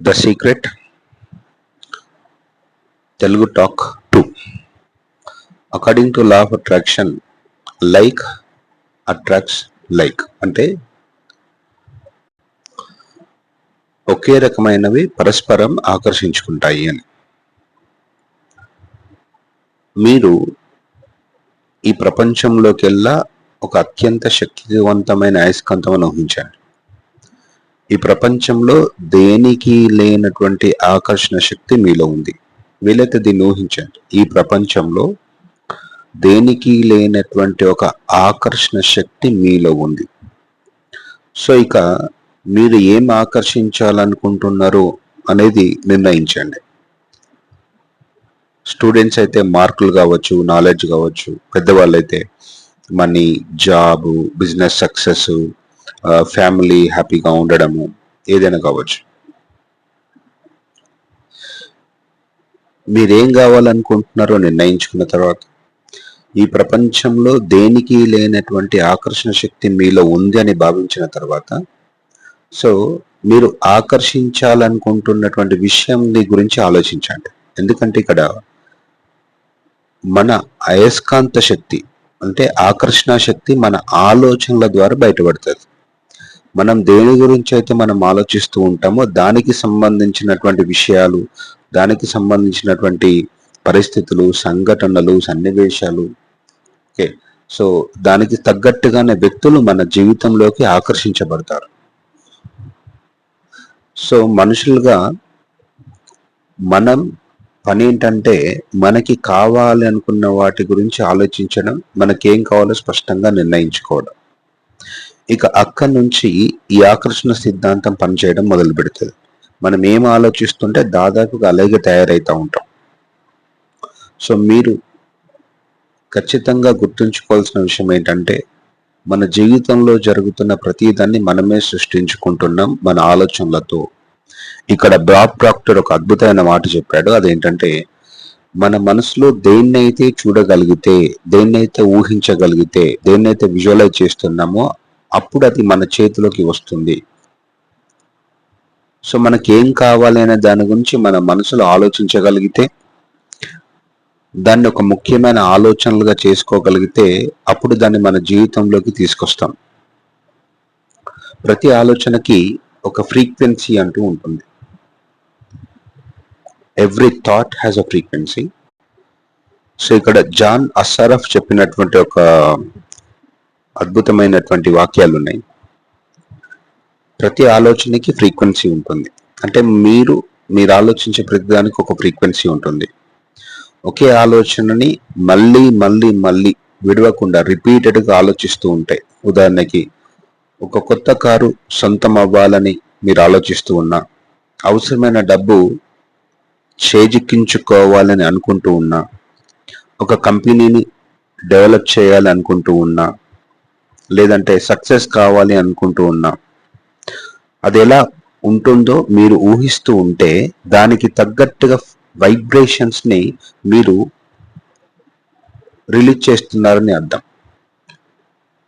The secret Telugu talk two. According to law of attraction like attracts like అంటే ఒకే రకమైనవి పరస్పరం ఆకర్షించుకుంటాయి అని. మీరు ఈ ప్రపంచంలోకెల్లా ఒక అత్యంత శక్తివంతమైన అయస్కాంతం అని ఊహించండి ఈ ప్రపంచంలో దేనికి లేనటువంటి ఆకర్షణ శక్తి మీలో ఉంది. వీలైతే దీన్ని ఊహించండి. ఈ ప్రపంచంలో దేనికి లేనటువంటి ఒక ఆకర్షణ శక్తి మీలో ఉంది. సో ఇక మీరు ఏం ఆకర్షించాలనుకుంటున్నారు అనేది నిర్ణయించండి. స్టూడెంట్స్ అయితే మార్కులు కావచ్చు నాలెడ్జ్ కావచ్చు పెద్దవాళ్ళు అయితే money job business success family హ్యాపీగా ఉండడము ఏదైనా కావచ్చు. మీరేం కావాలనుకుంటున్నారో నిర్ణయించుకున్న తర్వాత ఈ ప్రపంచంలో దేనికి లేనటువంటి ఆకర్షణ శక్తి మీలో ఉంది అని భావించిన తర్వాత సో మీరు ఆకర్షించాలనుకుంటున్నటువంటి విషయం గురించి ఆలోచించండి. ఎందుకంటే ఇక్కడ మన అయస్కాంత శక్తి అంటే ఆకర్షణ శక్తి మన ఆలోచనల ద్వారా బయటపడుతుంది. మనం దేని గురించి అయితే మనం ఆలోచిస్తూ ఉంటామో దానికి సంబంధించినటువంటి విషయాలు దానికి సంబంధించినటువంటి పరిస్థితులు సంఘటనలు సన్నివేశాలు. ఓకే. సో దానికి తగ్గట్టుగానే వ్యక్తులు మన జీవితంలోకి ఆకర్షించబడతారు. సో మనుషులుగా మనం పని ఏంటంటే మనకి కావాలి అనుకున్న వాటి గురించి ఆలోచించడం మనకేం కావాలో స్పష్టంగా నిర్ణయించుకోవడం. ఇక అక్కడి నుంచి ఈ ఆకర్షణ సిద్ధాంతం పనిచేయడం మొదలు పెడుతుంది మనం ఏం ఆలోచిస్తుంటే దాదాపుగా అలాగే తయారవుతూ ఉంటాం. సో మీరు ఖచ్చితంగా గుర్తుంచుకోవాల్సిన విషయం ఏంటంటే మన జీవితంలో జరుగుతున్న ప్రతిదాన్ని మనమే సృష్టించుకుంటున్నాం మన ఆలోచనలతో. ఇక్కడ బ్రాడ్ ప్రాక్టర్ ఒక అద్భుతమైన మాట చెప్పాడు. అదేంటంటే మన మనసులో దేన్నైతే చూడగలిగితే దేన్నైతే ఊహించగలిగితే దేన్నైతే విజువలైజ్ చేస్తున్నామో అప్పుడు అది మన చేతిలోకి వస్తుంది. సో మనకి ఏం కావాలి అనే దాని గురించి మన మనసులో ఆలోచించగలిగితే దాన్ని ఒక ముఖ్యమైన ఆలోచనలుగా చేసుకోగలిగితే అప్పుడు దాన్ని మన జీవితంలోకి తీసుకొస్తాం. ప్రతి ఆలోచనకి ఒక ఫ్రీక్వెన్సీ అంటూ ఉంటుంది. Every thought has a frequency so ఇక్కడ జాన్ అస్సారఫ్ చెప్పినటువంటి ఒక అద్భుతమైనటువంటి వాక్యాలు ఉన్నాయి ప్రతి ఆలోచనకి ఫ్రీక్వెన్సీ ఉంటుంది. అంటే మీరు మీరు ఆలోచించే ప్రతిదానికి ఒక ఫ్రీక్వెన్సీ ఉంటుంది. ఒకే ఆలోచనని మళ్ళీ మళ్ళీ మళ్ళీ విడవకుండా రిపీటెడ్గా ఆలోచిస్తూ ఉంటాయి ఉదాహరణకి ఒక కొత్త కారు సొంతం అవ్వాలని మీరు ఆలోచిస్తూ ఉన్నా అవసరమైన డబ్బు చేజిక్కించుకోవాలని అనుకుంటూ ఉన్నా ఒక కంపెనీని డెవలప్ చేయాలి అనుకుంటూ ఉన్నా లేదంటే సక్సెస్ కావాలి అనుకుంటూ ఉన్నా. అది ఎలా ఉంటుందో మీరు ఊహిస్తూ ఉంటే దానికి తగ్గట్టుగా వైబ్రేషన్స్ని మీరు రిలీజ్ చేస్తున్నారని అర్థం.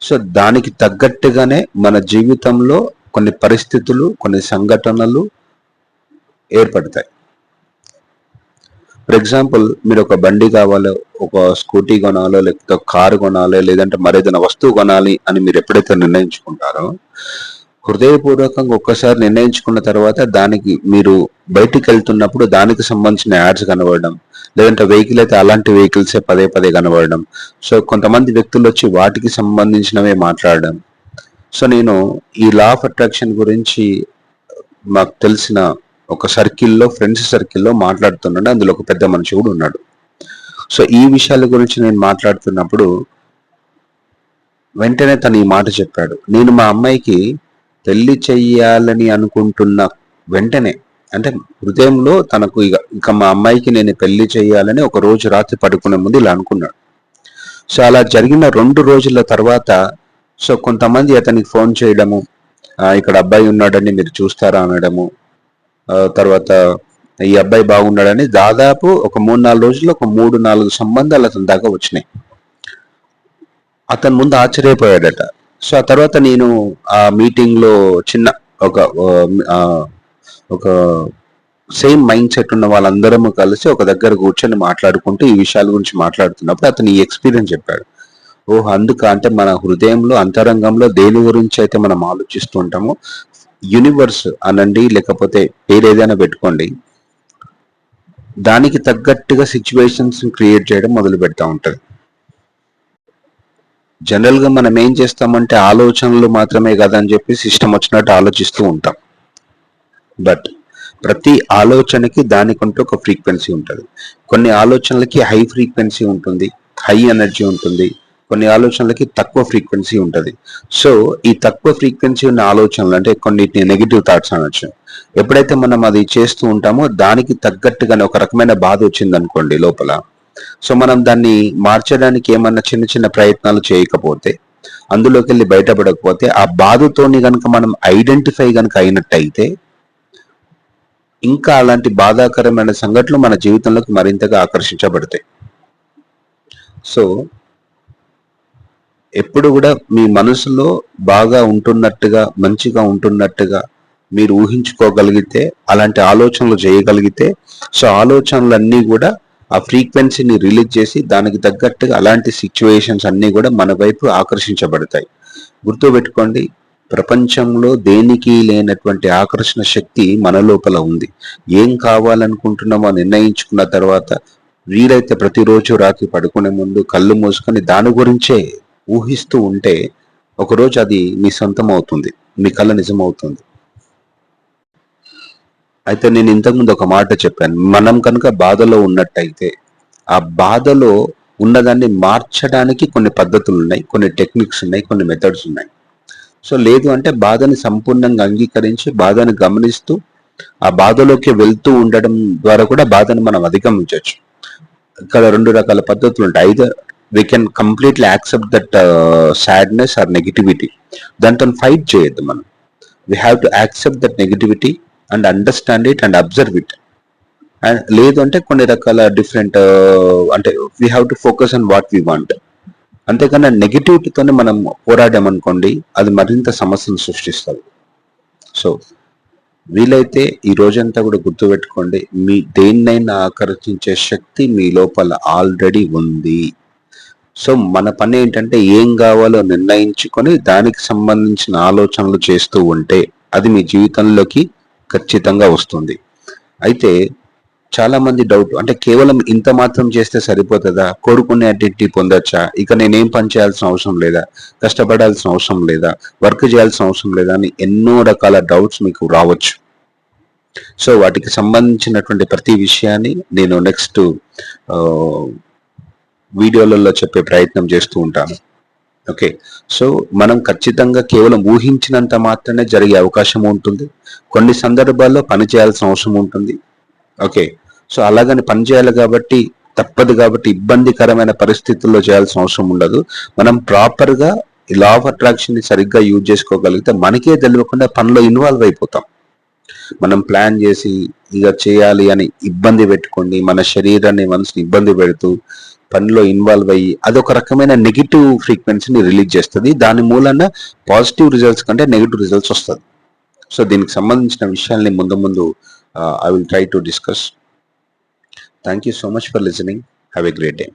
సో దానికి తగ్గట్టుగానే మన జీవితంలో కొన్ని పరిస్థితులు కొన్ని సంఘటనలు ఏర్పడతాయి. ఫర్ ఎగ్జాంపుల్ మీరు ఒక బండి కావాలో ఒక స్కూటీ కొనాలో లేకపోతే కారు కొనాలి లేదంటే మరేదైనా వస్తువు కొనాలి అని మీరు ఎప్పుడైతే నిర్ణయించుకుంటారో హృదయపూర్వకంగా ఒక్కసారి నిర్ణయించుకున్న తర్వాత దానికి మీరు బయటికి వెళ్తున్నప్పుడు దానికి సంబంధించిన యాడ్స్ కనబడడం లేదంటే వెహికల్ అయితే అలాంటి వెహికల్సే పదే పదే కనబడడం. సో కొంతమంది వ్యక్తులు వచ్చి వాటికి సంబంధించినవే మాట్లాడడం. సో నేను ఈ లా ఆఫ్ అట్రాక్షన్ గురించి మాకు తెలిసిన ఒక సర్కిల్లో ఫ్రెండ్స్ సర్కిల్లో మాట్లాడుతున్నాడు. అందులో ఒక పెద్ద మనిషి కూడా ఉన్నాడు. సో ఈ విషయాల గురించి నేను మాట్లాడుతున్నప్పుడు వెంటనే తను ఈ మాట చెప్పాడు. నేను మా అమ్మాయికి పెళ్ళి చెయ్యాలని అనుకుంటున్న వెంటనే అంటే హృదయంలో తనకు ఇక ఇక మా అమ్మాయికి నేను పెళ్ళి చేయాలని ఒక రోజు రాత్రి పడుకునే ముందు ఇలా అనుకున్నాడు. సో అలా జరిగిన రెండు రోజుల తర్వాత సో కొంతమంది అతనికి ఫోన్ చేయడము ఇక్కడ అబ్బాయి ఉన్నాడని మీరు చూస్తారా అనడము తర్వాత ఈ అబ్బాయి బాగున్నాడని దాదాపు ఒక మూడు నాలుగు రోజుల్లో ఒక మూడు నాలుగు సంబంధాలు అతని దాకా వచ్చినాయి. అతని ముందు ఆశ్చర్యపోయాడట. సో ఆ తర్వాత నేను ఆ మీటింగ్లో చిన్న ఒక ఒక సేమ్ మైండ్ సెట్ ఉన్న వాళ్ళందరము కలిసి ఒక దగ్గర కూర్చొని మాట్లాడుకుంటూ ఈ విషయాల గురించి మాట్లాడుతున్నప్పుడు అతను ఈ ఎక్స్పీరియన్స్ చెప్పాడు. ఓహో అందుక అంటే మన హృదయంలో అంతరంగంలో దేని గురించి అయితే మనం ఆలోచిస్తూ ఉంటామో యూనివర్స్ అనండి లేకపోతే పేరు ఏదైనా పెట్టుకోండి. దానికి తగ్గట్టుగా సిచ్యువేషన్స్ క్రియేట్ చేయడం మొదలు పెడతా ఉంటుంది జనరల్గా మనం ఏం చేస్తామంటే ఆలోచనలు మాత్రమే కదా అని చెప్పి సిస్టమ్ వచ్చినట్టు ఆలోచిస్తూ ఉంటాం. బట్ ప్రతి ఆలోచనకి దానికంటూ ఒక ఫ్రీక్వెన్సీ ఉంటుంది. కొన్ని ఆలోచనలకి హై ఫ్రీక్వెన్సీ ఉంటుంది హై ఎనర్జీ ఉంటుంది. కొన్ని ఆలోచనలకి తక్కువ ఫ్రీక్వెన్సీ ఉంటుంది. సో ఈ తక్కువ ఫ్రీక్వెన్సీ ఉన్న ఆలోచనలు అంటే కొన్నిటిని నెగిటివ్ థాట్స్ అనొచ్చు. ఎప్పుడైతే మనం అది చేస్తూ ఉంటామో దానికి తగ్గట్టుగానే ఒక రకమైన బాధ వచ్చింది అనుకోండి లోపల. సో మనం దాన్ని మార్చడానికి ఏమన్నా చిన్న చిన్న ప్రయత్నాలు చేయకపోతే అందులోకి వెళ్ళి బయటపడకపోతే ఆ బాధతోని కనుక మనం ఐడెంటిఫై కనుక అయినట్టయితే ఇంకా అలాంటి బాధాకరమైన సంఘటనలు మన జీవితంలోకి మరింతగా ఆకర్షించబడతాయి. సో ఎప్పుడు కూడా మీ మనసులో బాగా ఉంటున్నట్టుగా మంచిగా ఉంటున్నట్టుగా మీరు ఊహించుకోగలిగితే అలాంటి ఆలోచనలు చేయగలిగితే సో ఆలోచనలన్నీ కూడా ఆ ఫ్రీక్వెన్సీని రిలీజ్ చేసి దానికి తగ్గట్టుగా అలాంటి సిచ్యువేషన్స్ అన్నీ కూడా మన వైపు ఆకర్షించబడతాయి. గుర్తుపెట్టుకోండి ప్రపంచంలో దేనికి లేనటువంటి ఆకర్షణ శక్తి మన లోపల ఉంది. ఏం కావాలనుకుంటున్నామో నిర్ణయించుకున్న తర్వాత వీలైతే ప్రతిరోజు రాత్రి పడుకునే ముందు కళ్ళు మూసుకొని దాని గురించే ఊహిస్తూ ఉంటే ఒకరోజు అది మీ సొంతం అవుతుంది మీ కళ నిజం అవుతుంది అయితే నేను ఇంతకుముందు ఒక మాట చెప్పాను మనం కనుక బాధలో ఉన్నట్టయితే ఆ బాధలో ఉన్నదాన్ని మార్చడానికి కొన్ని పద్ధతులు ఉన్నాయి కొన్ని టెక్నిక్స్ ఉన్నాయి కొన్ని మెథడ్స్ ఉన్నాయి. సో లేదు అంటే బాధని సంపూర్ణంగా అంగీకరించి బాధని గమనిస్తూ ఆ బాధలోకి వెళ్తూ ఉండడం ద్వారా కూడా బాధను మనం అధిగమించవచ్చు. ఇక్కడ రెండు రకాల పద్ధతులు ఉంటాయి. Either we can completely accept that sadness or negativity దాంతో ఫైట్ చేయొద్దు మనం. We have to accept that negativity and understand it and observe it and లేదు అంటే కొన్ని రకాల డిఫరెంట్ uh, అంటే we have to focus on what we want అంతేకాని నెగిటివిటీతోనే మనం పోరాడామనుకోండి అది మరింత సమస్యను సృష్టిస్తుంది. సో వీలైతే ఈ రోజంతా కూడా గుర్తుపెట్టుకోండి మీ దేన్నైనా ఆకర్షించే శక్తి మీ లోపల ఆల్రెడీ ఉంది. సో మన పని ఏంటంటే ఏం కావాలో నిర్ణయించుకొని దానికి సంబంధించిన ఆలోచనలు చేస్తూ ఉంటే అది మీ జీవితంలోకి ఖచ్చితంగా వస్తుంది. అయితే చాలా మంది డౌట్ అంటే కేవలం ఇంత మాత్రం చేస్తే సరిపోతుందా? కోరుకునే ఐడెంటిటీ పొందొచ్చా? ఇక నేనేం పని చేయాల్సిన అవసరం లేదా? కష్టపడాల్సిన అవసరం లేదా? వర్క్ చేయాల్సిన అవసరం లేదా? అని ఎన్నో రకాల డౌట్స్ మీకు రావచ్చు. సో వాటికి సంబంధించినటువంటి ప్రతి విషయాన్ని నేను నెక్స్ట్ వీడియోలలో చెప్పే ప్రయత్నం చేస్తూ ఉంటాను. ఓకే. సో మనం ఖచ్చితంగా కేవలం ఊహించినంత మాత్రమే జరిగే అవకాశం ఉంటుంది. కొన్ని సందర్భాల్లో పని చేయాల్సిన అవసరం ఉంటుంది. ఓకే. సో అలాగని పని చేయాలి కాబట్టి తప్పదు కాబట్టి ఇబ్బందికరమైన పరిస్థితుల్లో చేయాల్సిన అవసరం ఉండదు. మనం ప్రాపర్గా లా ఆఫ్ అట్రాక్షన్ని సరిగ్గా యూజ్ చేసుకోగలిగితే మనకే తెలియకుండా పనిలో ఇన్వాల్వ్ అయిపోతాం. మనం ప్లాన్ చేసి ఇక చేయాలి అని ఇబ్బంది పెట్టుకోండి మన శరీరాన్ని మనసుని ఇబ్బంది పెడుతూ పనిలో ఇన్వాల్వ్ అయ్యి అదొక రకమైన నెగిటివ్ ఫ్రీక్వెన్సీని రిలీజ్ చేస్తుంది. దాని మూలన పాజిటివ్ రిజల్ట్స్ కంటే నెగిటివ్ రిజల్ట్స్ వస్తుంది. సో దీనికి సంబంధించిన విషయాల్ని ముందు ముందు I will try to discuss thank you so much for listening have a great day